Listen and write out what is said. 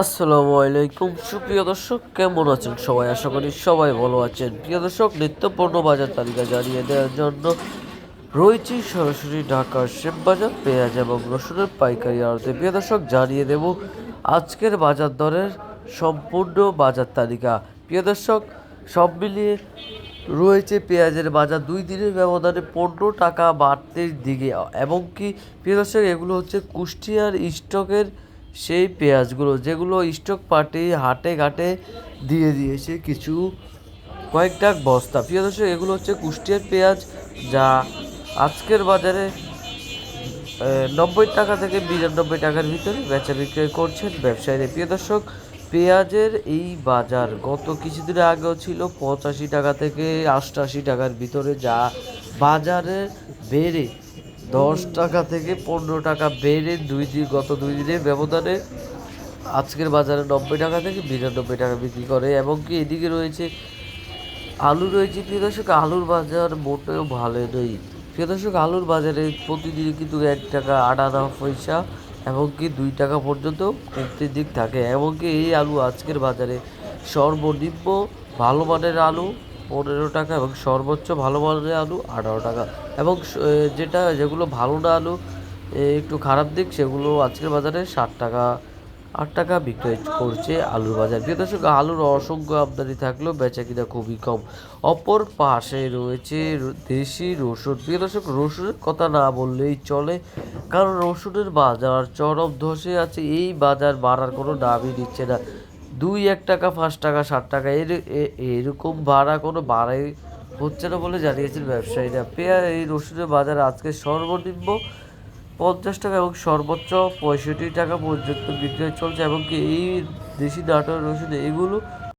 আসসালামু আলাইকুম। সুপ্রিয় দর্শক, কেমন আছেন সবাই? আশা করি সবাই ভালো আছেন। প্রিয় দর্শক নিত্যপণ্য বাজার তালিকা জানিয়ে দেওয়ার জন্য রয়েছে সরাসরি ঢাকার শ্যামবাজার, পেঁয়াজ এবং রসুনের পাইকারি আড়তে প্রিয় দর্শক, জানিয়ে দেব আজকের বাজার দরের সম্পূর্ণ বাজার তালিকা। প্রিয় দর্শক, সব মিলিয়ে রয়েছে পেঁয়াজের বাজার দুই দিনের ব্যবধানে পনেরো টাকা বাড়তির দিকে। এবং কি, প্রিয় দর্শক, এগুলো হচ্ছে কুষ্টিয়ার স্টকের সেই পেঁয়াজগুলো, যেগুলো স্টক পার্টি হাটে ঘাটে দিয়ে দিয়েছে কিছু কয়েকটা বস্তা। প্রিয় দর্শক, এগুলো হচ্ছে কুষ্টিয়ার পেঁয়াজ, যা আজকের বাজারে নব্বই টাকা থেকে বিরানব্বই টাকার ভিতরে বেচা বিক্রয় করছেন ব্যবসায়ীরা। প্রিয় দর্শক, পেঁয়াজের এই বাজার গত কিছুদিন আগেও ছিল পঁচাশি টাকা থেকে অষ্টাশি টাকার ভিতরে, যা বাজারে বেড়ে দশ টাকা থেকে পনেরো টাকা বেড়ে দুই দিন, গত দুই দিনের ব্যবধানে আজকের বাজারে নব্বই টাকা থেকে বিরানব্বই টাকা বিক্রি করে। এবং কি এদিকে রয়েছে আলু রয়েছে প্রিয় দর্শক, আলুর বাজার মোটেও ভালো নেই। প্রিয় দর্শক, আলুর বাজারে প্রতিদিন কিন্তু এক টাকা আট আনা পয়সা এমনকি দুই টাকা পর্যন্ত কমতির দিক থাকে। এমনকি এই আলু আজকের বাজারে সর্বনিম্ন ভালো মানের আলু পনেরো টাকা এবং সর্বোচ্চ ভালো মানের আলু আঠারো টাকা। এবং যেটা, যেগুলো ভালো না আলু একটু খারাপ দিক, সেগুলো আজকের বাজারে ষাট টাকা, আট টাকা বিক্রয় করছে আলুর বাজার। প্রিয় দর্শক, আলুর অসংখ্য আমদানি থাকলেও বেচা কিনা খুবই কম। অপর পাশে রয়েছে দেশি রসুন। প্রিয় দর্শক, রসুনের কথা না বললেই চলে, কারণ রসুনের বাজার চরম ধসে আছে। এই বাজার বাড়ার কোনো দাবি দিচ্ছে না। দুই এক টাকা, পাঁচ টাকা ষাট টাকা, এর এরকম ভাড়া কোনো বাড়াই হচ্ছে না বলে জানিয়েছেন ব্যবসায়ীরা। পেয়ার এই রসুনের বাজার আজকে সর্বনিম্ন পঞ্চাশ টাকা এবং সর্বোচ্চ পঁয়ষট্টি টাকা পর্যন্ত বিক্রয় চলছে এবং কি এই দেশি নাটোর রসুন এগুলো